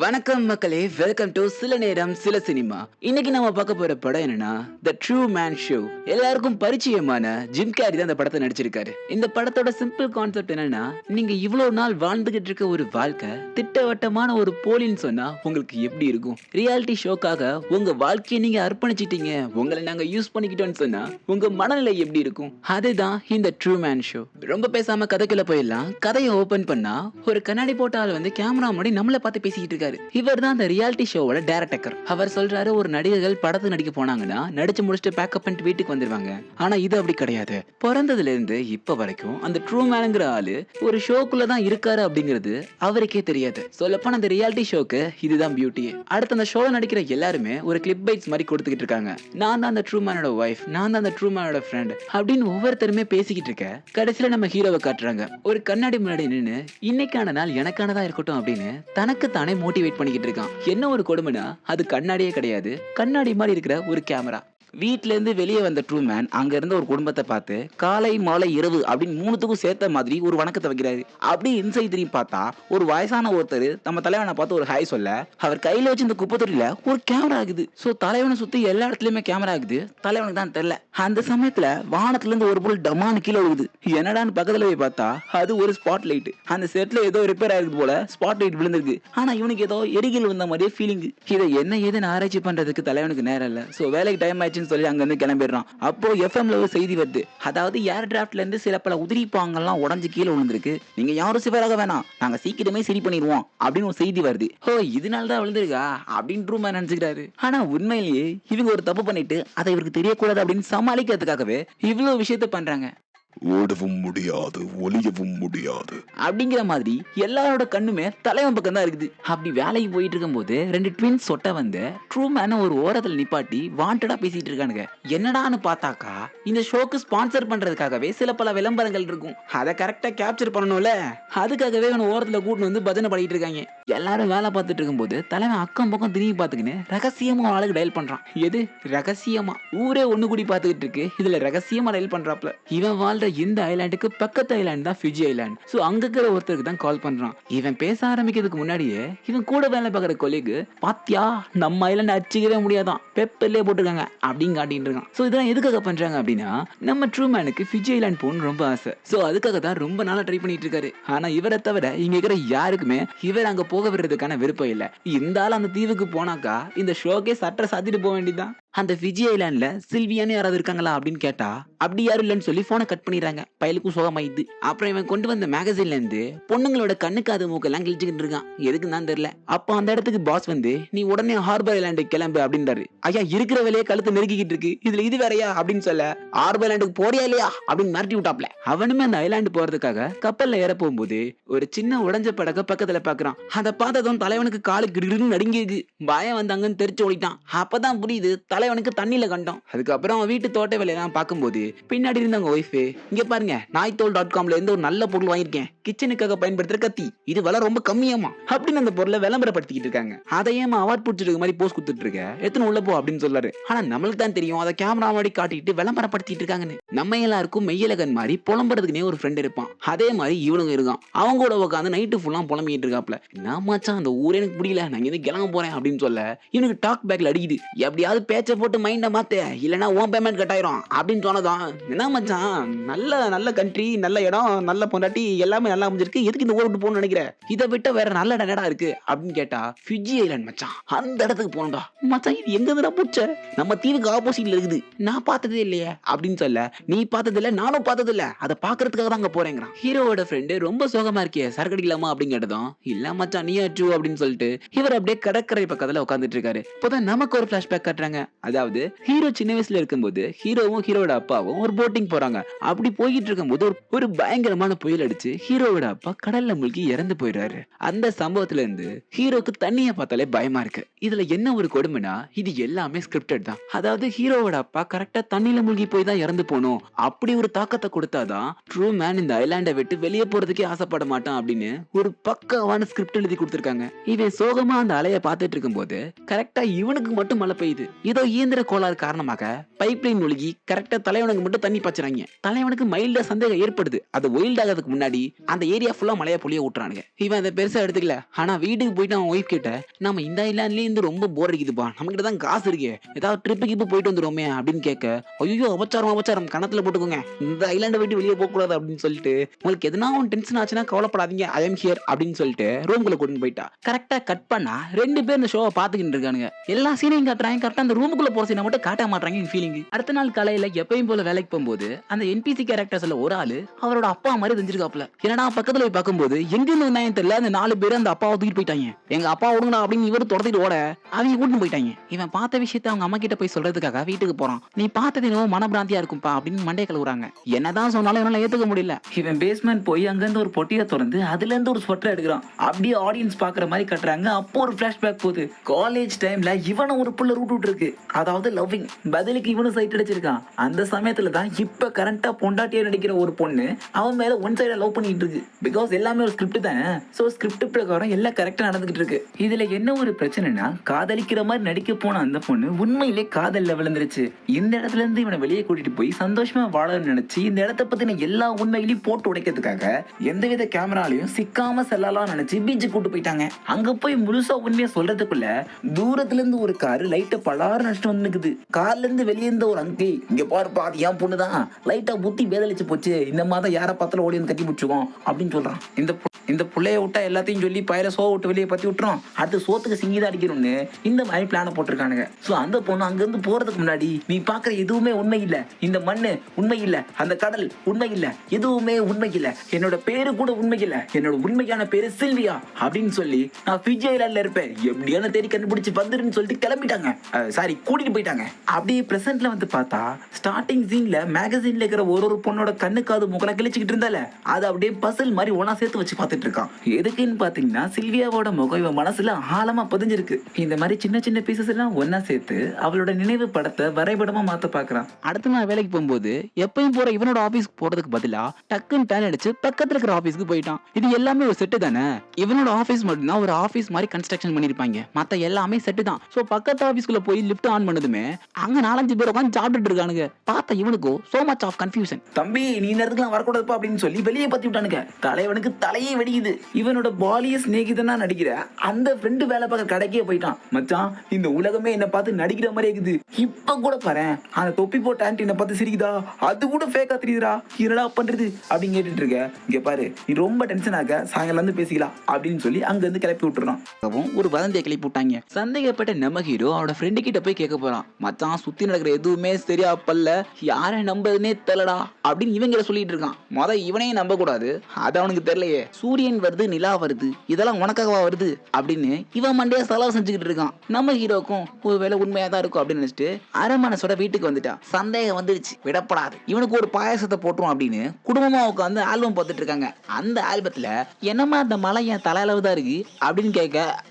வணக்கம் மக்களே welcome to சில நேரம் சில சினிமா. இன்னைக்கு நம்ம பார்க்க போற படம் என்னன்னா த ட்ரூ மேன் ஷோ எல்லாருக்கும் பரிச்சயமான ஜிம் கேரி தான் இந்த படத்தை நடிச்சிருக்காரு. இந்த படத்தோட சிம்பிள் கான்செப்ட் என்னன்னா நீங்க இவ்வளவு நாள் வாழ்ந்துகிட்டு இருக்க ஒரு வாழ்க்கை திட்டவட்டமான ஒரு போலின்னு சொன்னா உங்களுக்கு எப்படி இருக்கும்? ரியாலிட்டி ஷோக்காக உங்க வாழ்க்கையை நீங்க அர்ப்பணிச்சிட்டீங்க உங்களை நாங்க யூஸ் பண்ணிக்கிட்டோம்னு சொன்னா உங்க மனநிலை எப்படி இருக்கும்? அதுதான் இந்த ட்ரூ மேன் ஷோ ரொம்ப பேசாம கதைக்குள்ள போயிடலாம். கதையை ஓபன் பண்ணா ஒரு கண்ணாடி போட்ட ஆள் வந்து கேமரா முன்னாடி நம்மள பார்த்து பேசிக்கிட்டு இருக்காரு இவர் தான் அந்த ரியாலிட்டி ஷோவோட டேரக்டர் அவர் சொல்றாரு ஒரு நடிகர்கள் படத்துக்கு நடிக்க போனாங்கன்னா நடிச்சு முடிச்சுட்டு பேக்கப் பண்ணிட்டு வீட்டுக்கு வந்துருவாங்க. ஆனா இது அப்படி கிடையாது. பிறந்ததுல இருந்து இப்ப வரைக்கும் அந்த ட்ரூ மேனுங்கிற ஆளு ஒரு ஷோக்குள்ள தான் இருக்காரு அப்படிங்கிறது அவருக்கே தெரியாது. சொல்லப்போனா அந்த ரியாலிட்டி ஷோக்கு இதுதான் பியூட்டி அடுத்து அந்த ஷோல நடிக்கிற எல்லாருமே ஒரு கிளிப் பைட்ஸ் மாதிரி கொடுத்துக்கிட்டு இருக்காங்க. நான் தான் அந்த ட்ரூ மேனோட ஒய்ஃப் நான் தான் அந்த ட்ரூ மேனோட ஃப்ரெண்ட் அப்படின்னு ஒவ்வொருத்தருமே பேசிக்கிட்டு இருக்க கடைசியில நம்ம ஹீரோவை காட்டுறாங்க. ஒரு கண்ணாடி முன்னாடி நின்று இன்னைக்கான நாள் எனக்கானதா இருக்கட்டும் அப்படின்னு தனக்கு தானே மோட்டிவேட் பண்ணிக்கிட்டு இருக்கான். என்ன ஒரு கொடுமைனா அது கண்ணாடியே கிடையாது. கண்ணாடி மாதிரி இருக்கிற ஒரு கேமரா வீட்டிலேருந்து வெளியே வந்த ட்ரூ மேன் அங்க இருந்த ஒரு குடும்பத்தை பார்த்து காலை மாலை இரவு அப்படின்னு மூணுத்துக்கும் சேர்த்த மாதிரி ஒரு வணக்கத்தை வைக்கிறாரு. அப்படி இன்சைட் திரும்பி பார்த்தா ஒரு வயசான ஒருத்தர் நம்ம தலைவனை பார்த்து ஒரு ஹாய் சொல்ல அவர் கையில வச்சு இந்த குப்பை தொட்டில ஒரு கேமரா ஆகுது சோ தலைவனை சுத்தி எல்லா இடத்துலயுமே கேமரா ஆகுது தலைவனுக்கு தான் தெரியல. அந்த சமயத்துல வானத்துல இருந்து ஒரு பொருள் டமான்னு கீழே விழுகுது. என்னடான்னு பக்கத்துல போய் பார்த்தா அது ஒரு ஸ்பாட் லைட் அந்த செட்ல ஏதோ ரிப்பேர் ஆகுது போல ஸ்பாட் லைட் விழுந்திருக்கு. ஆனா இவனுக்கு ஏதோ எரிகில் வந்த மாதிரியே ஃபீலிங் இதை என்ன ஏதுன்னு ஆராய்ச்சி பண்றதுக்கு தலைவனுக்கு நேரம் இல்லை. சோ வேலைக்கு டைம் ஆயிடுச்சுன்னு சொல்லி அங்க இருந்து கிளம்பிடுறான். அப்போ எஃப்எம்ல ஒரு செய்தி வருது. அதாவது ஏர் டிராஃப்ட்ல இருந்து சில பல உதிரி பாங்கெல்லாம் உடஞ்சு கீழே விழுந்திருக்கு. நீங்க யாரும் சிவராக வேணாம். நாங்க சீக்கிரமே சரி பண்ணிடுவோம். அப்படின்னு ஒரு செய்தி வருது. ஓ இதனால தான் விழுந்திருக்கா? அப்படின்னு ரூமா நினைச்சுக்கிறாரு. ஆனா உண்மையிலேயே இவங்க ஒரு தப்பு பண்ணிட்டு அதை இவருக்கு தெரியக்கூடாது அப்படின்னு சமாளிக்கிறதுக்காகவே இவ்வளவு விஷயத்த பண்றாங்க. ஓடவும் முடியாது ஒளியவும் முடியாது. அப்படிங்கிற மாதிரி எல்லாரோட கண்ணுமே தலைவன் பக்கம் தான் இருக்குது. அப்படி வேலைக்கு போயிட்டு இருக்கும்போது ரெண்டு ட்வின்ஸ் சொட்ட வந்து ட்ரூ மேன ஒரு ஓரத்துல நிப்பாட்டி வாண்டடா பேசிட்டு இருக்கானுங்க. என்னடான்னு பார்த்தாக்கா இந்த ஷோக்கு ஸ்பான்சர் பண்றதுக்காகவே சில பல விளம்பரங்கள் இருக்கும். அதை கரெக்டா கேப்சர் பண்ணணும்ல? அதுக்காகவே அவன் ஓரத்துல கூட்டு வந்து பஜனை பண்ணிட்டு இருக்காங்க. எல்லாரும் வேலை பார்த்துட்டு இருக்கும்போது தலைவன் அக்கம் பக்கம் திரும்பி பார்த்துக்கின்னு ரகசியமா ஒரு ஆளுக்கு டயல் பண்றான். எது? ரகசியமா. ஊரே ஒண்ணு கூடி பார்த்துக்கிட்டு இருக்கு. இதுல ரகசியமா டயல் பண்றாப்ல. இவன் சொல்ற இந்த ஐலாண்டுக்கு பக்கத்து ஐலாண்ட் தான் ஃபிஜி ஐலாண்ட் சோ அங்க இருக்கிற ஒருத்தருக்கு தான் கால் பண்றான். இவன் பேச ஆரம்பிக்கிறதுக்கு முன்னாடியே இவன் கூட வேலை பார்க்குற கொலிக்கு பாத்தியா நம்ம ஐலாண்ட் அடிச்சுக்கவே முடியாதான். பெப்பர்லயே போட்டிருக்காங்க அப்படின்னு காட்டிட்டு இருக்கான். சோ இதெல்லாம் எதுக்காக பண்றாங்க அப்படின்னா நம்ம ட்ரூமேனுக்கு ஃபிஜி ஐலாண்ட் போகணும்னு ரொம்ப ஆசை. சோ அதுக்காக தான் ரொம்ப நாளா ட்ரை பண்ணிட்டு இருக்காரு. ஆனா இவரை தவிர இங்க இருக்கிற யாருக்குமே இவர் அங்க போக விடுறதுக்கான விருப்பம் இல்ல. இந்த ஆள் அந்த தீவுக்கு போனாக்கா இந்த ஷோக்கே சட்டை சாத்திட்டு போக வேண்டியதான் அந்த விஜய் ஐலாண்ட்ல சில்வியான்னு யாராவது இருக்காங்களா அப்படின்னு கேட்டா அப்படி யாரும் இல்லைன்னு சொல்லி போனை கட் பண்ணிடுறாங்க. பயலுக்கும் சுகமாயிடுது. அப்புறம் இவன் கொண்டு வந்த மேகசின்ல இருந்து பொண்ணுங்களோட கண்ணுக்கு அது மூக்கெல்லாம் கிழிச்சுக்கிட்டு இருக்கான். எதுக்குன்னு தான் தெரியல. அப்போ அந்த இடத்துக்கு பாஸ் வந்து நீ உடனே ஹார்பர் ஐலாண்டு கிளம்பு அப்படின்றாரு. ஐயா இருக்கிற வேலையே கழுத்து நெருக்கிக்கிட்டு இருக்கு. இதுல இது வேறயா? அப்படின்னு சொல்ல ஹார்பர் ஐலாண்டுக்கு போறியா இல்லையா? அப்படின்னு மிரட்டி விட்டாப்ல. அவனுமே அந்த ஐலாண்டு போறதுக்காக கப்பல்ல ஏற போகும்போது ஒரு சின்ன உடஞ்ச படக பக்கத்துல பாக்குறான். அதை பார்த்ததும் தலைவனுக்கு காலு கிடுன்னு நடுங்கிருக்கு பயம் வந்து அங்கன்னு தெரிச்சு ஓடிட்டான். அப்பதான் புரியுது தலைவனுக்கு தண்ணியில கண்டோம். அதுக்கப்புறம் அவன் வீட்டு தோட்ட வேலையெல்லாம் பார்க்கும்போது பின்னாடி இருந்தவங்க ஒய்ஃபு இங்க பாருங்க நாய்த்தோல் டாட் காம்ல இருந்து ஒரு நல்ல பொருள் வாங்கியிருக்கேன். கிச்சனுக்காக பயன்படுத்துற கத்தி. இது விலை ரொம்ப கம்மியாமா அப்படின்னு அந்த பொருளை விளம்பரப்படுத்திக்கிட்டு இருக்காங்க. அதையேமா அவார்ட் பிடிச்சிருக்க மாதிரி போஸ்ட் கொடுத்துட்டு இருக்க எத்தனை உள்ள போ அப்படின்னு சொல்றாரு ஆனா நம்மளுக்கு தான் தெரியும் அதை கேமரா மாதிரி காட்டிட்டு விளம்பரப்படுத்திட்டு இருக்காங்கன்னு. நம்ம எல்லாருக்கும் மெய்யலகன் மாதிரி புலம்புறதுக்குனே ஒரு ஃப்ரெண்ட் இருப்பான். அதே மாதிரி இவனுங்க இருக்கான். அவங்க கூட உட்காந்து நைட்டு ஃபுல்லாக புலம்பிக்கிட்டு இருக்காப்ல. நான் மச்சான் அந்த ஊரே எனக்கு பிடிக்கல நான் இங்கே கிளம்ப போறேன் அப்படின்னு சொல்ல இவனுக்கு டாக் பேக்ல அடிக்குது. எப்படியாவது பேச்ச போட்டு மைண்ட மாத்து. இல்லைன்னா உன் பேமெண்ட் கட்டாயிரும் அப்படின்னு சொன்னதான் என்ன மச்சான்? நல்ல நல்ல கண்ட்ரி நல்ல இடம் நல்ல பொண்டாட்டி எல்லாமே நல்லா அமைஞ்சிருக்கு. எதுக்கு இந்த ஊர் விட்டு போகணும்னு நினைக்கிற? இதை விட்ட வேற நல்ல இடம் இருக்கு? அப்படின்னு கேட்டா ஃபிஜி ஐலாண்ட் மச்சான். அந்த இடத்துக்கு போகணும்டா மச்சான் இது எங்க இருந்தா பூச்ச? நம்ம தீவுக்கு ஆப்போசிட்ல இருக்குது. நான் பார்த்ததே இல்லையே. அப்படின்னு சொல்ல நீ பார்த்தது இல்லை நானும் பார்த்தது இல்லை அதை பாக்குறதுக்காக தான் அங்க போறேங்கிறான். ஹீரோவோட ஃப்ரெண்டு ரொம்ப சோகமா இருக்கே சரக்கு அடிக்கலாமா அப்படின்னு கேட்டதும் இல்ல மச்சான் நீ அச்சு அப்படின்னு சொல்லிட்டு இவர் அப்படியே கடற்கரை பக்கத்துல உட்காந்துட்டு இருக்காரு. இப்போதான் நமக்கு ஒரு ஃபிளாஷ்பேக் காட்டுறாங்க. அதாவது ஹீரோ சின்ன வயசுல இருக்கும்போது ஹீரோவும் ஹீரோட அப்பாவும் ஒரு போட்டிங் போறாங்க. அப்படி போயிட்டு இருக்கும்போது ஒரு ஒரு பயங்கரமான புயல் அடிச்சு ஹீரோவோட அப்பா கடல்ல மூழ்கி இறந்து போயிடுறாரு. அந்த சம்பவத்துல இருந்து ஹீரோக்கு தண்ணிய பார்த்தாலே பயமா இருக்கு. இதுல என்ன ஒரு கொடுமைனா இது எல்லாமே ஸ்கிரிப்டட் தான். அதாவது ஹீரோவோட அப்பா கரெக்டா தண்ணியில மூழ்கி போய் தான் இறந்து போகணும். அப்படி ஒரு தாக்கத்தை கொடுத்தாதான் ட்ரூ மேன் இந்த ஐலாண்டை விட்டு வெளியே போறதுக்கே ஆசைப்பட மாட்டான் அப்படின்னு ஒரு பக்கவான ஸ்கிரிப்ட் எழுதி கொடுத்திருக்காங்க. இவன் சோகமா அந்த அலைய பார்த்துட்டு இருக்கும்போது கரெக்டா இவனுக்கு மட்டும் மழை பெய்யுது. ஏதோ இயந்திர கோளாறு காரணமாக பைப் லைன் ஒழுகி கரெக்டா தலைவனுக்கு மட்டும் தண்ணி பாய்ச்சறாங்க. தலைவனுக்கு மைல்டா சந்தேகம் ஏற்படுது. அது ஒயில்ட் ஆகிறதுக்கு முன்னாடி அந்த ஏரியா ஃபுல்லா மலையா புளிய விட்டுறானுங்க இவன் அதை பெருசா எடுத்துக்கல. ஆனா வீட்டுக்கு போயிட்டு அவன் ஒய்ஃப் கிட்ட நம்ம இந்த ஐலாண்ட்லயே இருந்து ரொம்ப போர் அடிக்குதுப்பா. நம்ம கிட்ட தான் காசு இருக்கே. ஏதாவது ட்ரிப்பு கிப்பு போயிட்டு வந்துருவோமே அப்படின்னு கேட்க ஐயோ அபச்சாரம் அபச்சாரம். கணத்துல போட்டுக்கோங்க. இந்த ஐலாண்டை விட்டு வெளியே போக கூடாது அப்படின்னு சொல்லிட்டு உங்களுக்கு எதனா ஒன்று டென்ஷன் ஆச்சுன்னா கவலைப்படாதீங்க. ஐ எம் ஹியர் அப்படின்னு சொல்லிட்டு ரூம்குள்ள கூட்டிட்டு போயிட்டா. கரெக்டா கட் பண்ணா ரெண்டு பேர் இந்த ஷோவை பாத்துக்கிட்டு இருக்கானுங்க. எல்லா சீனையும் காட்டுறாங்க கரெக்டா அந்த ரூமுக்கு ரூமுக்குள்ள போற சீனை மட்டும் காட்ட மாட்டாங்க ஃபீலிங் அடுத்த நாள் காலையில எப்பயும் போல வேலைக்கு போகும்போது அந்த என்பிசி கேரக்டர்ஸ்ல ஒரு ஆளு அவரோட அப்பா மாதிரி தெரிஞ்சிருக்காப்ல என்னடா பக்கத்துல போய் பார்க்கும்போது எங்க இருந்து வந்தாங்க தெரியல அந்த நாலு பேர் அந்த அப்பாவை தூக்கிட்டு போயிட்டாங்க. எங்க அப்பா விடுங்கடா அப்படின்னு இவர் துரத்திட்டு ஓட அவங்க கூட்டிட்டு போயிட்டாங்க. இவன் பார்த்த விஷயத்த அவங்க அம்மா கிட்ட போய் சொல்றதுக்காக வீட்டுக்கு போறான். நீ பார்த்தது என்னவோ மனபிராந்தியா இருக்கும்பா அப்படின்னு மண்டே கழுவுறாங்க. என்னதான் சொன்னாலும் என்னால ஏத்துக்க முடியல. இவன் பேஸ்மெண்ட் போய் அங்கிருந்து ஒரு பொட்டியை திறந்து அதுல இருந்து ஒரு ஸ்வெட்டர் எடுக்கிறான். அப்படியே ஆடியன்ஸ் பாக்குற மாதிரி கட்டுறாங்க. அப்போ ஒரு பிளாஷ்பேக் போகுது. காலேஜ் டைம்ல இவனை ஒரு புள்ள ரூட் விட்டுருக்கு. அதாவது லவ்விங். பதிலுக்கு இவனும் சைட் அடிச்சிருக்கான். அந்த சமயத்துல தான் இப்ப கரண்டா பொண்டாட்டியா நடிக்கிற ஒரு பொண்ணு அவன் மேல ஒன் சைடா லவ் பண்ணிட்டு இருக்கு. பிகாஸ் எல்லாமே ஒரு ஸ்கிரிப்ட் தானே? சோ ஸ்கிரிப்ட் பிரகாரம் எல்லாம் கரெக்டா நடந்துகிட்டு இருக்கு. இதுல என்ன ஒரு பிரச்சனைனா காதலிக்கிற மாதிரி நடிக்க போன அந்த பொண்ணு உண்மையிலே காதல்ல விழுந்துருச்சு. இந்த இடத்துல இருந்து இவனை வெளியே கூட்டிட்டு போய் சந்தோஷமா வாழணும்னு நினைச்சு இந்த இடத்த பத்தின எல்லா உண்மைகளையும் போட்டு உடைக்கிறதுக்காக எந்தவித கேமராலையும் சிக்காம செல்லலாம் நினைச்சு பீச்சு கூட்டு போயிட்டாங்க. அங்க போய் முழுசா உண்மையை சொல்றதுக்குள்ள தூரத்துல இருந்து ஒரு கார் லைட்டை பலாறு நஷ்டம் வந்துக்குது கார்ல இருந்து வெளியே இருந்த ஒரு அங்கி இங்க பாருப்பா அது என் பொண்ணுதான். லைட்டா புத்தி பேதலிச்சு போச்சு. இந்த மாதிரி யாரை பார்த்தாலும் ஓடி வந்து கட்டி பிடிச்சுக்கோம் அப்படின்னு சொல்றான். இந்த இந்த புள்ளைய விட்டா எல்லாத்தையும் சொல்லி பயிர சோ விட்டு வெளியே பத்தி விட்டுரும். அடுத்து சோத்துக்கு சிங்கிதா அடிக்கணும்னு இந்த மாதிரி பிளான போட்டிருக்கானுங்க. சோ அந்த பொண்ணு அங்க இருந்து போறதுக்கு முன்னாடி நீ பாக்குற எதுவுமே உண்மை இல்ல இந்த மண்ணு உண்மை இல்ல அந்த கடல் உண்மை இல்ல எதுவுமே உண்மை இல்ல என்னோட பேரு கூட உண்மை இல்ல என்னோட உண்மையான பேரு சில்வியா அப்படின்னு சொல்லி நான் ஃபிஜி ஐலாண்ட்ல இருப்பேன். எப்படியான தேடி கண்டுபிடிச்சு வந்துருன்னு சொல்லிட்டு கிளம்பிட்டாங்க. சாரி கூட்டிட்டு போயிட்டாங்க. அப்படியே பிரசன்ட்ல வந்து பார்த்தா ஸ்டார்டிங் சீன்ல மேகசின்ல இருக்கிற ஒரு ஒரு பொண்ணோட கண்ணுக்காது முகல கிழிச்சுக்கிட்டு இருந்தால. அது அப்படியே பசில் மாதிரி ஒன்னா சேர்த்து வச்சு பார்த்துட்டு இருக்கான். எதுக்குன்னு பாத்தீங்கன்னா சில்வியாவோட முகம் இவன் மனசுல ஆழமா பதிஞ்சிருக்கு. இந்த மாதிரி சின்ன சின்ன பீசஸ் எல்லாம் ஒன்னா சேர்த்து அவளோட நினைவு படத்தை வரைபடமா மாத்த பாக்குறான் அடுத்த நாள் வேலைக்கு போகும்போது எப்பயும் போற இவனோட ஆபீஸ்க்கு போறதுக்கு பதிலா டக்குன்னு டேன் அடிச்சு பக்கத்துல இருக்கிற ஆபீஸ்க்கு போயிட்டான். இது எல்லாமே ஒரு செட்டு தானே? இவனோட ஆபீஸ் மட்டும்தான் ஒரு ஆபீஸ் மாதிரி கன்ஸ்ட்ரக்ஷன் பண்ணிருப்பாங்க. மத்த எல்லாமே செட்டு தான். சோ பக்கத்து ஆபீஸ்க்குள்ள போய் லிஃப்ட் ஆன் பண்ணதுமே அங்க நாலஞ்சு பேர் உட்காந்து சாப்பிட்டுட்டு இருக்கானுங்க. பார்த்தா இவனுக்கோ சோ மச் ஆஃப் கன்ஃபியூஷன் தம்பி நீ இந்த இடத்துக்குலாம் வரக்கூடாதுப்பா அப்படின்னு சொல்லி வெளியே பத்தி விட்டானுங்க. தலைவனுக்கு தலையே வெடிக்குது. இவனோட பாலிய சிநேகிதனா நடிக்கிற. அந்த ஃப்ரெண்டு வேலை பார்க்க கடைக்கே போயிட்டான். மச்சான் இந்த உலகமே என்ன பார்த்து நடிக்கிற மாதிரி இருக்குது. இப்ப கூட பாரு அந்த தொப்பி போட்ட ஆன்டி என்ன பார்த்து சிரிக்குதா? அது கூட ஃபேக்கா தெரியுதுடா. என்னடா பண்றது அப்படின்னு கேட்டுட்டு இருக்க. இங்க பாரு நீ ரொம்ப டென்ஷன் ஆக சாயங்காலம் வந்து பேசிக்கலாம் அப்படின்னு சொல்லி அங்க இருந்து கிளப்பி விட்டுறான். ஒரு வதந்தியை கிளப்பி விட்டாங்க. சந்தேகப்பட்ட நம்ம ஹீரோ அவனோட ஃப்ரெண்டு கிட்ட போய் கேட்க போறான். மச்சான் சுத்தி நடக்கிற எதுவுமே சரியா பல்ல. யாரை நம்புறதுனே தெரியலடா அப்படின்னு இவங்கள சொல்லிட்டு இருக்கான். மொத இவனையும் நம்ப கூடாது அது அவனுக்கு தெரியலையே. சூரியன் வருது நிலா வருது. இதெல்லாம் உனக்காகவா வருது? அப்படின்னு இவன் மண்டையா செலவு செஞ்சுக்கிட்டு இருக்கான். நம்ம ஹீரோக்கும் ஒரு வேலை உண்மையா தான் இருக்கும் அப்படின்னு நினைச்சிட்டு அரை மனசோட வீட்டுக்கு வந்துட்டான். சந்தேகம் வந்துருச்சு. விடப்படாது. இவனுக்கு ஒரு பாயாசத்தை போட்டுரும் அப்படின்னு குடும்பமா உட்காந்து ஆல்பம் பார்த்துட்டு இருக்காங்க. அந்த ஆல்பத்துல என்னம்மா அந்த மலை என் தலையளவு தான் இருக்கு அப்படின்னு கேட்க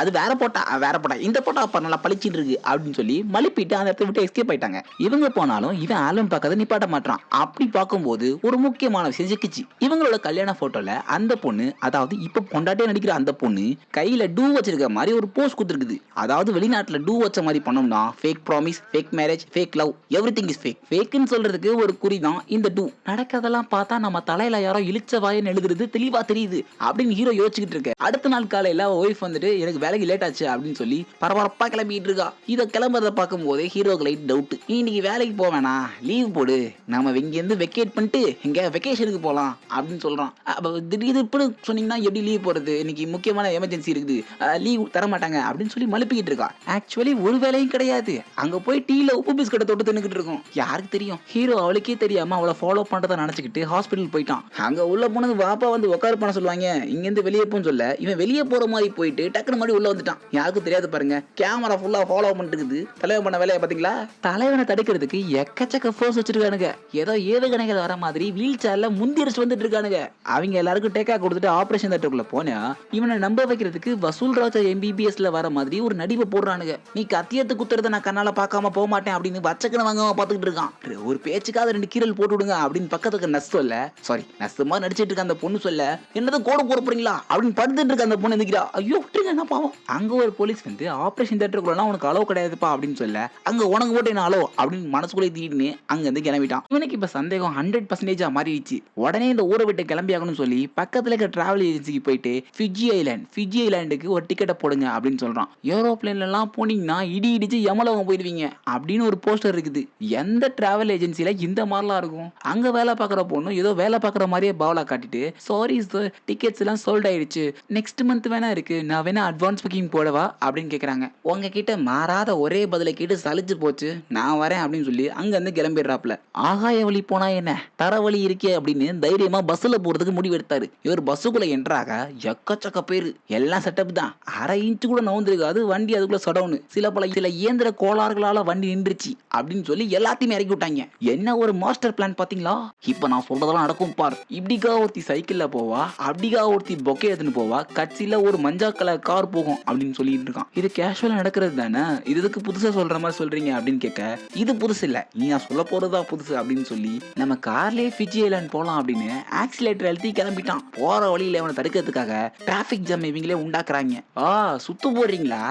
அது வேற போட்டா வேற போட்டா. இந்த போட்டா அப்ப நல்லா பளிச்சிட்டு இருக்கு அப்படின்னு சொல்லி மலிப்பிட்டு அந்த இடத்த விட்டு எஸ்கேப் ஆயிட்டாங்க. இவங்க போனாலும் இவன் ஆல்பம் பார்க்கறத நிப்பாட்ட மாட்டான் அப்படி பார்க்கும்போது ஒரு முக்கியமான விஷயம் சிக்கிச்சு. இவங்களோட கல்யாண போட்டோல அந்த பொண்ணு அதாவது இப்ப கொண்டாட்டே நடிக்கிற அந்த பொண்ணு கையில டூ வச்சிருக்க மாதிரி ஒரு போஸ்ட் கொடுத்துருக்குது. அதாவது வெளிநாட்டுல டூ வச்ச மாதிரி பண்ணோம்னா fake promise fake marriage fake love everything is fake ஃபேக்குன்னு சொல்றதுக்கு ஒரு குறி தான் இந்த டூ. நடக்கிறதெல்லாம் பார்த்தா நம்ம தலையில யாரோ இழிச்ச வாயன்னு எழுதுறது தெளிவா தெரியுது அப்படின்னு ஹீரோ யோசிச்சுக்கிட்டு இருக்க. அடுத்த நாள் காலையில ஒய்ஃப் வந்துட்டு எனக்கு வேலைக்கு லேட் ஆச்சு அப்படின்னு சொல்லி பரபரப்பா கிளம்பிட்டு இருக்கா. இதை கிளம்புறத பார்க்கும் போதே ஹீரோக்கு லைட் டவுட் இன்னைக்கு வேலைக்கு போவேனா லீவ் போடு. நம்ம இங்கேருந்து வெக்கேட் பண்ணிட்டு இங்க வெக்கேஷனுக்கு போகலாம் அப்படின்னு சொல்றான். அப்ப திடீர் இப்படி சொன்னீங்கன்னா எப்படி லீவ் போறது இன்னைக்கு முக்கியமான எமர்ஜென்சி இருக்குது. லீவ் தர மாட்டாங்க அப்படின்னு சொல்லி மழுப்பிக்கிட்டு இருக்கா. ஆக்சுவலி ஒரு வேலையும் கிடையாது. அங்க போய் டீல உப்பு பிஸ்கட்டை தொட்டு தின்னுக்கிட்டு இருக்கோம். யாருக்கு தெரியும்? ஹீரோ அவளுக்கே தெரியாம அவளை ஃபாலோ பண்றத நினைச்சுக்கிட்டு ஹாஸ்பிட்டல் போயிட்டான். அங்க உள்ள போனது வாப்பா வந்து உட்கார பண்ண சொல்லுவாங்க. இங்க இருந்து வெளியே போன்னு சொல்ல. இவன் வெளியே போற மாதிரி போயிட்டு டக்குனு மாதிரி உள்ள வந்துட்டான். யாருக்கும் தெரியாது பாருங்க. கேமரா ஃபுல்லா ஃபாலோ பண்ணிட்டு இருக்குது தலைவன் பண்ண வேலையை பாத்தீங்களா? தலைவனை தடுக்கிறதுக்கு எக்கச்சக்க ஃபோர்ஸ் வச்சிருக்கானுங்க. ஏதோ ஏவுகணைகள் வர மாதிரி வீல் சேர்ல முந்திரிச்சு வந்துட்டு இருக்கானுங்க அவங்க எல்லாருக்கும் டேக்கா கொடுத்துட்டு ஆபரேஷன் தேட்டருக்குள்ள போனா இவனை நம்ப வைக்கிறதுக்கு வசூல் ராஜா எம்பிபிஎஸ்ல வர மாதிரி ஒரு நடிப்பை போடுறானுங்க. நீ கத்தியத்து குத்துறத நான் கண்ணால பார்க்காம போக மாட்டேன் அப்படின்னு வச்சக்கன வாங்காம பாத்துக்கிட்டு இருக்கான். ஒரு பேச்சுக்காக ரெண்டு கீரல் போட்டு விடுங்க அப்படின்னு பக்கத்துக்கு நஸ் சொல்ல சாரி நஸ்து மாதிரி நடிச்சிட்டு இருக்க அந்த பொண்ணு சொல்ல என்னது கோடு போட போறீங்களா? அப்படின்னு படுத்துட்டு இருக்க அந்த பொண்ணு நிக்கிறா ஐயோ விட்டுருங்க பாவம் அங்க ஒரு போலீஸ் வந்து ஆபரேஷன் தேட்டருக்குள்ளலாம் உனக்கு அளவு கிடையாதுப்பா அப்படின்னு சொல்ல அங்க உனக்கு போட்டு என்ன அளவு அப்படின்னு மனசுக்குள்ளே தீடுன்னு அங்க இருந்து கிளம்பிட்டான். இவனுக்கு இப்ப சந்தேகம் ஹண்ட்ரட் பர்சன்டேஜா மாறிடுச்சு. உடனே இந்த ஊரை விட்டு கிளம்பியாகணும்னு சொல்லி பக்கத்துல இருக்க டிராவல் ஏஜென்சிக்கு போயிட்டு ஃபிஜி ஐலாண்ட் ஃபிஜி ஐலாண்டுக்கு ஒரு டிக்கெட்டை போடுங்க அப்படின்னு சொல்றான். ஏரோப்ளேன்ல எல்லாம் போனீங்கன்னா இடி இடிச்சு எமலவங்க போயிடுவீங்க அப்படின்னு ஒரு போஸ்டர் இருக்குது. எந்த டிராவல் ஏஜென்சியில் இந்த மாதிரிலாம் இருக்கும்? அங்க வேலை பார்க்குற பொண்ணு ஏதோ வேலை பார்க்குற மாதிரியே பாவலா காட்டிட்டு சாரி சார் டிக்கெட்ஸ் எல்லாம் சோல்ட் ஆயிடுச்சு. நெக்ஸ்ட் மந்த் வேணா இருக்கு. நான் வேணா அட்வான்ஸ் புக்கிங் போடவா? அப்படின்னு கேட்குறாங்க உங்ககிட்ட மாறாத ஒரே பதிலை கேட்டு சலிச்சு போச்சு. நான் வரேன் அப்படின்னு சொல்லி அங்க இருந்து கிளம்பிடுறாப்ல ஆகாய வழி போனா என்ன? தர வழி இருக்கே அப்படின்னு தைரியமா பஸ்ல போறதுக்கு முடிவு எடுத்தாரு இவர் பஸ்ஸுக்குள்ள என்றாக எக்கச்சக்க பேர். எல்லாம் செட்டப் தான். அரை இன்ச்சு கூட நவுந்திருக்காது. வண்டி அதுக்குள்ள சடவுனு சில பல சில இயந்திர கோளாறுகளால வண்டி நின்றுச்சு. அப்படின்னு சொல்லி எல்லாத்தையுமே இறக்கி விட்டாங்க. என்ன ஒரு மாஸ்டர் பிளான் பாத்தீங்களா இப்ப நான் சொல்றதெல்லாம் நடக்கும் பார். இப்படிக்கா ஒருத்தி சைக்கிள்ல போவா? அப்படிக்கா ஒருத்தி பொக்கே எடுத்துன்னு போவா? கட்சியில ஒரு மஞ்சள் கலர் கார் போகும் அப்படின்னு சொல்லிட்டு இருக்கான். இது கேஷுவலாக நடக்கிறது தானே? இது இதுக்கு புதுசாக சொல்கிற மாதிரி சொல்கிறீங்க அப்படின்னு கேட்க இது புதுசு இல்லை. நீ நான் சொல்ல போகிறதா புதுசு அப்படின்னு சொல்லி நம்ம கார்லேயே ஃபிஜி ஐலாண்ட் போகலாம் அப்படின்னு ஆக்சிலேட்டர் அழுத்தி கிளம்பிட்டான். போகிற வழியில அவனை தடுக்கிறதுக்காக டிராஃபிக் ஜாம் இவங்களே உண்டாக்குறாங்க. ஆ சுத்து போடுறீங்களா?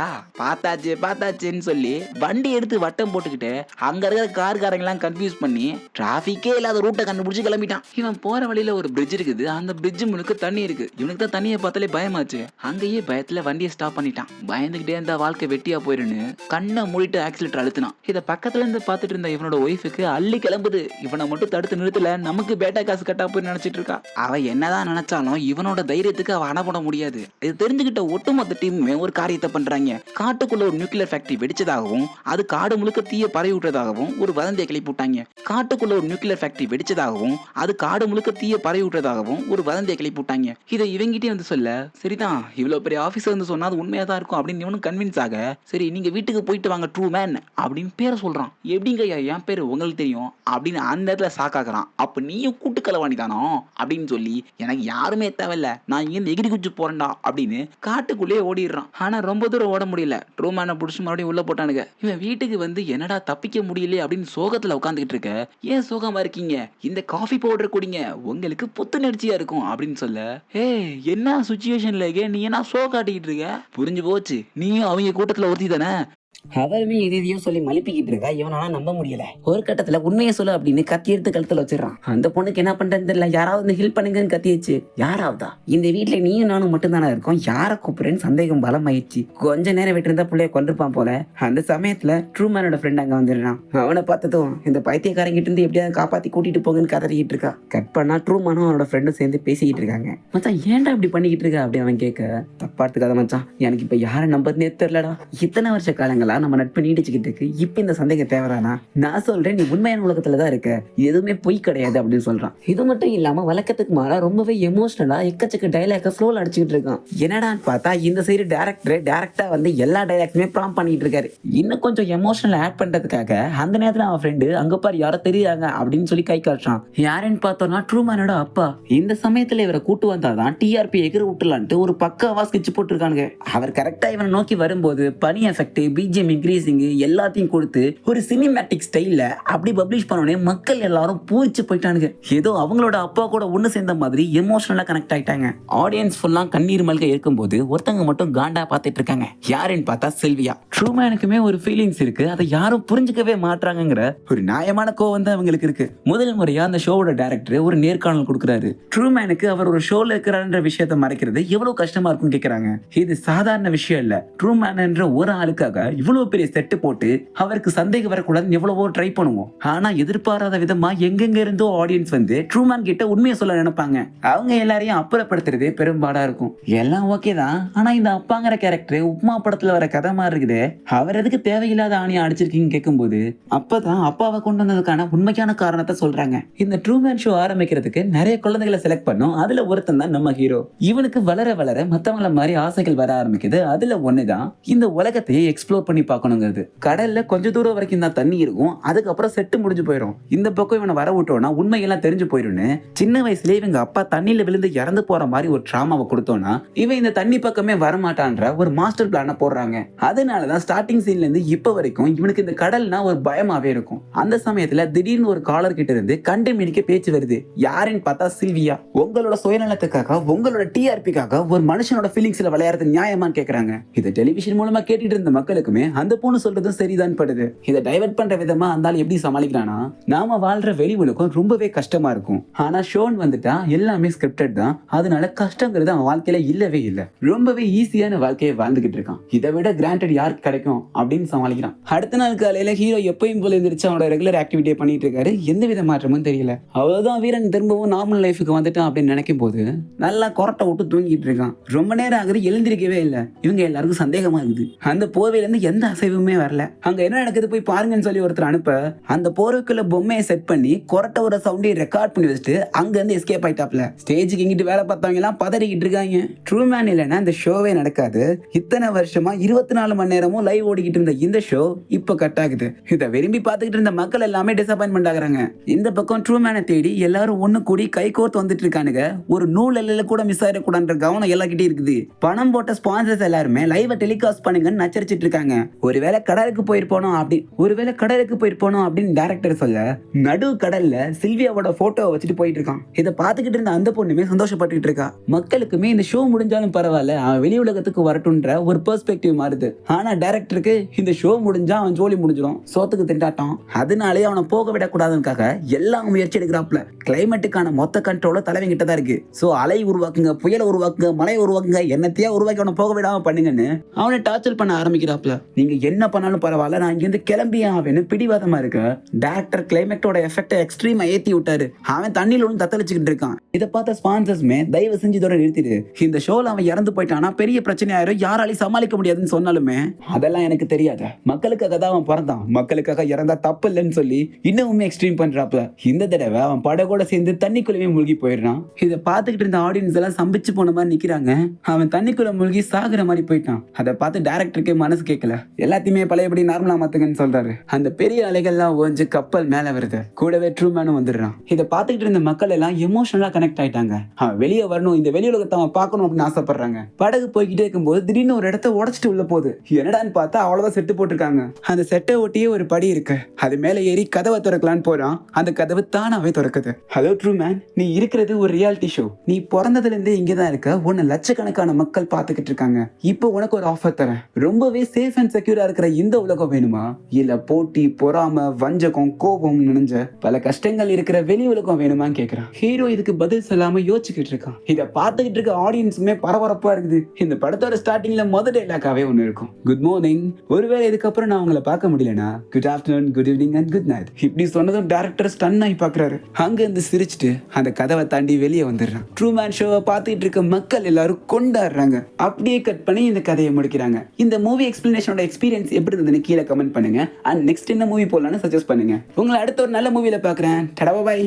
பார்த்தாச்சு பார்த்தாச்சுன்னு சொல்லி வண்டி எடுத்து வட்டம் போட்டுக்கிட்டு அங்கே இருக்கிற கார்காரங்களாம் கன்ஃபியூஸ் பண்ணி டிராஃபிக்கே இல்லாத ரூட்டை கண்டுபிடிச்சி கிளம்பிட்டான். இவன் போகிற வழியில் ஒரு பிரிட்ஜ் இருக்குது. அந்த பிரிட்ஜ் முழுக்க தண்ணி இருக்கு. இவனுக்கு தான் தண்ணியை பார்த்தாலே பயமாச்சு. அங்கேயே பயத்துல வண்டியை ஸ்டாப் பண்ணிட்டான். பயந்துகிட்டே இருந்த வாழ்க்கை வெட்டியா போயிருன்னு கண்ணை மூடிட்டு ஆக்சிலேட்டர் அழுத்தினான். இதை பக்கத்துல இருந்து பார்த்துட்டு இருந்த இவனோட ஒய்ஃபுக்கு அள்ளி கிளம்புது. இவனை மட்டும் தடுத்து நிறுத்தல நமக்கு பேட்டா காசு கட்டா போய் நினைச்சிட்டு இருக்கா. அவ என்னதான் நினைச்சாலும் இவனோட தைரியத்துக்கு அவ அணை முடியாது. இது தெரிஞ்சுக்கிட்ட ஒட்டுமொத்த டீமுமே ஒரு காரியத்தை பண்றாங்க. காட்டுக்குள்ள ஒரு நியூக்ளியர் ஃபேக்டரி வெடிச்சதாகவும் அது காடு முழுக்க தீய பரவி விட்டதாகவும் ஒரு வதந்தியை கிளப்பி விட்டாங்க. காட்டுக்குள்ள ஒரு நியூக்ளியர் ஃபேக்டரி வெடிச்சதாகவும் அது காடு முழுக்க தீய பரவி விட்டதாகவும் ஒரு வதந்தியை கிளப்பி விட்டாங்க. இதை இவங்கிட்டே வந்து சொல்ல சரிதான் இவ்வளவு பெரிய ஆஃபீஸர் வந்து சொன்னால் அது உண்மையாக தான் இருக்கும் அப்படின்னு இவனும் கன்வின்ஸ் ஆக சரி நீங்க வீட்டுக்கு போயிட்டு வாங்க ட்ரூ மேன் அப்படின்னு பேரை சொல்கிறான் எப்படிங்க ஐயா என் பேர் உங்களுக்கு தெரியும்? அப்படின்னு அந்த இடத்துல சாக்காக்குறான் அப்போ நீயும் கூட்டு கலவாணி தானோ அப்படின்னு சொல்லி எனக்கு யாருமே தேவையில்ல. நான் இங்கேருந்து எகிரி குச்சி போறேன்டா அப்படின்னு காட்டுக்குள்ளேயே ஓடிடுறான். ஆனால் ரொம்ப தூரம் ஓட முடியல. ட்ரூ மேனை பிடிச்சி மறுபடியும் உள்ள போட்டானுங்க. இவன் வீட்டுக்கு வந்து என்னடா தப்பிக்க முடியலையே அப்படின்னு சோகத்தில் உட்காந்துக்கிட்டு இருக்க. ஏன் சோகமா இருக்கீங்க? இந்த காஃபி பவுடர் குடிங்க. உங்களுக்கு புத்துணர்ச்சியாக இருக்கும் அப்படின்னு சொல்ல ஏ என்ன சுச்சுவேஷன்ல நீ என்ன ஷோ காட்டிக்கிட்டு இருக்க. புரிஞ்சு போச்சு. நீயும் அவங்க கூட்டத்துல ஒருத்தி தானே? அவருமே எதையோ சொல்லி மலிப்பிக்கிட்டு இருக்கா? இவனால நம்ப முடியல. ஒரு கட்டத்துல உண்மையை சொல்லு அப்படின்னு கத்தி எடுத்து கழுத்துல வச்சிடறான். அந்த பொண்ணுக்கு என்ன பண்றேன்னு தெரியல. யாராவது வந்து ஹெல்ப் பண்ணுங்கன்னு கத்தியாச்சு. யாராவதா? இந்த வீட்டுல நீயும் நானும் மட்டும் தானே இருக்கோம்? யாரை கூப்பிடுறேன்னு சந்தேகம் பலமாயிடுச்சு கொஞ்ச நேரம் விட்டு பிள்ளைய கொண்டிருப்பான் போல. அந்த சமயத்துல ட்ரூமேனோட ஃப்ரெண்ட் அங்க வந்துடுறான். அவனை பார்த்ததும் இந்த பைத்தியக்காரங்கிட்ட இருந்து எப்படியாவது காப்பாத்தி கூட்டிட்டு போங்கன்னு கதறிக்கிட்டு இருக்கா. கட் பண்ணா ட்ரூமானும் அவனோட ஃப்ரெண்டும் சேர்ந்து பேசிக்கிட்டு இருக்காங்க. மச்சான் ஏன்டா இப்படி பண்ணிக்கிட்டு இருக்கா? அப்படி அவன் கேட்க. தப்பா எடுத்துக்காத மச்சான் எனக்கு இப்ப யாரை நம்பர்னே தெரியலடா. இத்தனை வருஷ காலங்களா நம்ம நட்பு நீடிச்சுக்கிட்டு இருக்கு இப்போ இந்த சந்தேகம் தேவைதானா நான் சொல்கிறேன் நீ உண்மையான உலகத்தில் தான் இருக்க. எதுவுமே பொய் கிடையாது அப்படின்னு சொல்கிறான் இது மட்டும் இல்லாமல் வழக்கத்துக்கு மாறாக ரொம்பவே எமோஷனலா எக்கச்சக்க டைலாக்கை ஃப்ளோவில் அடிச்சுக்கிட்டு இருக்கான். என்னடான்னு பார்த்தா இந்த சைடு டேரக்டர் டேரக்டாக வந்து எல்லா டைலாக்ஸுமே ப்ராம் பண்ணிட்டு இருக்காரு. இன்னும் கொஞ்சம் எமோஷனல் ஆட் பண்ணுறதுக்காக அந்த நேரத்தில் அவன் ஃப்ரெண்டு அங்கே பார் யாரோ தெரியுறாங்க அப்படின்னு சொல்லி கை காட்டுறான். யாருன்னு பார்த்தோம்னா ட்ரூமேனோட அப்பா. இந்த சமயத்தில் இவரை கூட்டு வந்தாதான் டிஆர்பி எகிர விட்டுலான்ட்டு ஒரு பக்காவா ஸ்கெட்ச் போட்டிருக்கானுங்க. அவர் கரெக்டாக இவனை நோக்கி வரும்போது பனி எஃபெக்ட் பிஜி பிஜிஎம் இன்க்ரீசிங் எல்லாத்தையும் கொடுத்து ஒரு சினிமேட்டிக் ஸ்டைலில் அப்படி பப்ளிஷ் பண்ணோடனே மக்கள் எல்லாரும் பூரிச்சு போயிட்டானுங்க. ஏதோ அவங்களோட அப்பா கூட ஒண்ணு சேர்ந்த மாதிரி எமோஷனலா கனெக்ட் ஆயிட்டாங்க. ஆடியன்ஸ் ஃபுல்லா கண்ணீர் மல்க இருக்கும்போது ஒருத்தங்க மட்டும் காண்டா பார்த்துட்டு இருக்காங்க. யாருன்னு பார்த்தா செல்வியா. ட்ரூமேனுக்குமே ஒரு ஃபீலிங்ஸ் இருக்கு. அதை யாரும் புரிஞ்சுக்கவே மாட்றாங்கங்கிற ஒரு நியாயமான கோவம் தான் அவங்களுக்கு இருக்கு. முதல் முறையா அந்த ஷோவோட டைரக்டர் ஒரு நேர்காணல் கொடுக்குறாரு. ட்ரூமேனுக்கு அவர் ஒரு ஷோல இருக்கிறான்ற விஷயத்த மறைக்கிறது எவ்வளவு கஷ்டமா இருக்கும் கேக்குறாங்க. இது சாதாரண விஷயம் இல்ல. ட்ரூமேன் என்ற ஒரு ஆளுக்காக இவ்வளவு பெரிய செட்டு போட்டு அவருக்கு சந்தேகம் வரக்கூடாதுன்னு எவ்வளவோ ட்ரை பண்ணுவோம். ஆனா எதிர்பாராத விதமா எங்கெங்க இருந்தோ ஆடியன்ஸ் வந்து ட்ரூமேன் கிட்ட உண்மையை சொல்ல நினைப்பாங்க. அவங்க எல்லாரையும் அப்புறப்படுத்துறதே பெரும்பாடா இருக்கும். எல்லாம் ஓகே தான். ஆனா இந்த அப்பாங்கிற கேரக்டர் உப்மா படத்துல வர கதை மாதிரி இருக்குது. அவர் எதுக்கு தேவையில்லாத ஆணியை அடிச்சிருக்கீங்கன்னு கேட்கும்போது அப்பதான் அப்பாவை கொண்டு வந்ததுக்கான உண்மையான காரணத்தை சொல்றாங்க. இந்த ட்ரூமேன் ஷோ ஆரம்பிக்கிறதுக்கு நிறைய குழந்தைகளை செலக்ட் பண்ணும். அதுல ஒருத்தன் தான் நம்ம ஹீரோ இவனுக்கு வளர வளர மத்தவங்கள மாதிரி ஆசைகள் வர ஆரம்பிக்குது. அதுல ஒண்ணுதான். இந்த உலகத்தையே எக்ஸ்ப்ளோர் பண்ணி பண்ணி பார்க்கணுங்கிறது. கடல்ல கொஞ்ச தூரம் வரைக்கும் தான் தண்ணி இருக்கும். அதுக்கப்புறம் செட்டு முடிஞ்சு போயிடும் இந்த பக்கம் இவனை வர விட்டோம்னா உண்மையெல்லாம் தெரிஞ்சு போயிடும்னு சின்ன வயசுல இவங்க அப்பா தண்ணியில விழுந்து இறந்து போற மாதிரி ஒரு ட்ராமாவை கொடுத்தோம்னா இவன் இந்த தண்ணி பக்கமே வரமாட்டான்ற ஒரு மாஸ்டர் பிளான போடுறாங்க. அதனாலதான் ஸ்டார்டிங் சீன்ல இருந்து இப்ப வரைக்கும் இவனுக்கு இந்த கடல்னா ஒரு பயமாவே இருக்கும். அந்த சமயத்துல திடீர்னு ஒரு காலர் கிட்ட இருந்து கண்டு மினிக்க பேச்சு வருது. யாருன்னு பார்த்தா சில்வியா. உங்களோட சுயநலத்துக்காக உங்களோட டிஆர்பிக்காக ஒரு மனுஷனோட ஃபீலிங்ஸ்ல விளையாடுறது நியாயமான்னு கேக்குறாங்க. இதை டெலிவிஷன் மூலமா கேட்டுட்டு இருந்த மக்களுக்குமே அந்த பொண்ணு சொல்றதும் சரிதான் படுது. இதை டைவர்ட் பண்ற விதமா அந்த எப்படி சமாளிக்கிறானா நாம வாழ்ற வெளி உலகம் ரொம்பவே கஷ்டமா இருக்கும். ஆனா ஷோன் வந்துட்டா எல்லாமே ஸ்கிரிப்டட் தான். அதனால கஷ்டங்கிறது அவன் வாழ்க்கையில இல்லவே இல்லை. ரொம்பவே ஈஸியான வாழ்க்கையை வாழ்ந்துகிட்டு இருக்கான். இதை விட கிராண்டட் யாருக்கு கிடைக்கும் அப்படின்னு சமாளிக்கிறான். அடுத்த நாள் காலையில ஹீரோ எப்பயும் போல எந்திரிச்சு அவனோட ரெகுலர் ஆக்டிவிட்டியை பண்ணிட்டு இருக்காரு. எந்த வித மாற்றமும் தெரியல. அவ்வளவுதான் வீரன் திரும்பவும் நார்மல் லைஃபுக்கு வந்துட்டான் அப்படின்னு நினைக்கும் போது நல்லா கொரட்டை விட்டு தூங்கிட்டு இருக்கான். ரொம்ப நேரம் ஆகுது எழுந்திருக்கவே இல்லை. இவங்க எல்லாருக்கும் சந்தேகமா இருக்குது. அந்த போவையிலேருந்து இருந்து எந்த அசைவுமே வரல. அங்க என்ன நடக்குது? போய் பாருங்கன்னு சொல்லி ஒருத்தர் அனுப்ப அந்த போர்வைக்குள்ள பொம்மையை செட் பண்ணி கொரட்ட ஒரு சவுண்டை ரெக்கார்ட் பண்ணி வச்சுட்டு அங்க இருந்து எஸ்கேப் ஆயிட்டாப்ல. ஸ்டேஜுக்கு இங்கிட்டு வேலை பார்த்தவங்க எல்லாம் பதறிக்கிட்டு இருக்காங்க. ட்ரூ மேன் இல்லைன்னா இந்த ஷோவே நடக்காது. இத்தனை வருஷமா இருபத்தி நாலு மணி நேரமும் லைவ் ஓடிக்கிட்டு இருந்த இந்த ஷோ இப்போ கட் ஆகுது. இதை விரும்பி பார்த்துக்கிட்டு இருந்த மக்கள் எல்லாமே டிசப்பாயின்மெண்ட் ஆகுறாங்க. இந்த பக்கம் ட்ரூ மேனை தேடி எல்லாரும் ஒண்ணு கூடி கை கோர்த்து வந்துட்டு இருக்கானுங்க. ஒரு நூல் எல்லையில கூட மிஸ் ஆயிடக்கூடாதுன்ற கவனம் எல்லாக்கிட்டே இருக்குது. பணம் போட்ட ஸ்பான்சர்ஸ் எல்லாருமே லைவை டெலிகாஸ்ட் பண்ணுங்கன்னு நச்சரிச்சிட்டு இருக்காங்க. ஒருவேளை கடலுக்கு போயிருப்போனோம் அப்படி ஒருவேளை கடலுக்கு போயிருப்போனோம் அப்படின்னு டேரக்டர் சொல்ல நடு கடல்ல சில்வியாவோட போட்டோவை வச்சுட்டு போயிட்டு இருக்கான். இதை பார்த்துக்கிட்டு இருந்த அந்த பொண்ணுமே சந்தோஷப்பட்டுட்டு இருக்கா. மக்களுக்குமே இந்த ஷோ முடிஞ்சாலும் பரவாயில்ல அவன் வெளி உலகத்துக்கு வரட்டும்ன்ற ஒரு பெர்ஸ்பெக்டிவ் மாறுது. ஆனா டேரக்டருக்கு இந்த ஷோ முடிஞ்சா அவன் ஜோலி முடிஞ்சிடும். சோத்துக்கு திண்டாட்டம். அதனாலே அவனை போக விடக்கூடாதுக்காக எல்லா முயற்சி எடுக்கிறாப்ல கிளைமேட்டுக்கான மொத்த கண்ட்ரோல தலைவன் கிட்ட தான் இருக்கு. சோ அலை உருவாக்குங்க புயலை உருவாக்குங்க மலை உருவாக்குங்க என்னத்தையா உருவாக்கி அவனை போக விடாம பண்ணுங்கன்னு அவனை டார்ச்சர் பண்ண ஆரம்பிக்கிறாப்ல நீங்க என்ன பண்ணாலும் பரவாயில்ல. நான் இங்கிருந்து கிளம்பியே ஆவேன்னு பிடிவாதமா இருக்க. டேரக்டர் கிளைமேட்டோட எஃபெக்டை எக்ஸ்ட்ரீமா ஏத்தி விட்டாரு. அவன் தண்ணியில ஒன்று தத்தளிச்சுக்கிட்டு இருக்கான். இதை பார்த்த ஸ்பான்சர்ஸ்மே தயவு செஞ்சு இதோட நிறுத்திடு. இந்த ஷோல அவன் இறந்து போயிட்டானா. பெரிய பிரச்சனை ஆயிரும் யாராலையும் சமாளிக்க முடியாதுன்னு சொன்னாலுமே. அதெல்லாம் எனக்கு தெரியாத. மக்களுக்காக தான் அவன் பிறந்தான். மக்களுக்காக இறந்தா தப்பு இல்லைன்னு சொல்லி இன்னமுமே எக்ஸ்ட்ரீம் பண்றாப்ல இந்த தடவை அவன் படகோட சேர்ந்து தண்ணிக்குள்ளவே மூழ்கி போயிடுறான். இதை பார்த்துக்கிட்டு இருந்த ஆடியன்ஸ் எல்லாம் சம்பிச்சு போன மாதிரி நிக்கிறாங்க. அவன் தண்ணிக்குள்ள மூழ்கி சாகுற மாதிரி போயிட்டான். அதை பார்த்து டேரக்டருக்கே மனசு கேட்கல. எல்லாத்தையுமே பழையபடி நார்மலா மாத்துங்கன்னு சொல்றாரு. அந்த பெரிய அலைகள்லாம் ஓஞ்சு கப்பல் மேல வருது. கூடவே ட்ரூமேனும் வந்துடுறான். இதை பார்த்துக்கிட்டு இருந்த மக்கள் எல்லாம் எமோஷனலா கனெக்ட் ஆயிட்டாங்க. வெளியே வரணும் இந்த வெளி உலகத்தை அவன் பார்க்கணும் அப்படின்னு ஆசைப்படுறாங்க. படகு போய்கிட்டே இருக்கும்போது திடீர்னு ஒரு இடத்த உடச்சிட்டு உள்ள போகுது. என்னடான்னு பார்த்தா அவ்வளவுதான் செட்டு போட்டிருக்காங்க. அந்த செட்டை ஒட்டியே ஒரு படி இருக்கு. அது மேல ஏறி கதவை திறக்கலான்னு போறான். அந்த கதவு தானாவே திறக்குது. ஹலோ ட்ரூ மேன் நீ இருக்கிறது ஒரு ரியாலிட்டி ஷோ நீ பிறந்ததுல இருந்தே இங்கே தான் இருக்க. உன்னை லட்சக்கணக்கான மக்கள் பார்த்துக்கிட்டு இருக்காங்க. இப்போ உனக்கு ஒரு ஆஃபர் தரேன். ரொம்பவே சேஃப் அண்ட் செக்யூரா இருக்கிற இந்த உலகம் வேணுமா? இல்ல போட்டி பொறாம வஞ்சகம் கோபம் நினைஞ்ச பல கஷ்டங்கள் இருக்கிற வெளி உலகம் வேணுமான்னு கேக்குறான். ஹீரோ இதுக்கு பதில் சொல்லாம யோசிச்சுக்கிட்டு இருக்கான். இத பார்த்துக்கிட்டு இருக்க ஆடியன்ஸுமே பரபரப்பா இருக்குது. இந்த படத்தோட ஸ்டார்டிங்ல முதல் டைலாக்காவே ஒன்று இருக்கும். குட் மார்னிங் ஒருவேளை இதுக்கப்புறம் நான் உங்களை பார்க்க முடியலனா? Good afternoon good evening and good night இப்படி சொன்னதும் டேரக்டர் ஸ்டன் ஆகி பாக்குறாரு. அங்க இருந்து சிரிச்சுட்டு அந்த கதவை தாண்டி வெளியே வந்துடுறான். ட்ரூ மேன் ஷோவை பார்த்துக்கிட்டு இருக்க மக்கள் எல்லாரும் கொண்டாடுறாங்க. அப்படியே கட் பண்ணி இந்த கதையை முடிக்கிறாங்க. இந்த மூவி எக்ஸ்பிளனேஷனோட எக்ஸ்பீரியன்ஸ் எப்படி இருந்ததுன்னு கீழே கமெண்ட் பண்ணுங்க. அண்ட் நெக்ஸ்ட் என்ன மூவி போடலாம்னு சஜஸ்ட் பண்ணுங்க. உங்களை அடுத்த ஒரு நல்ல மூவியில் பார்க்குறேன். டடவா பாய்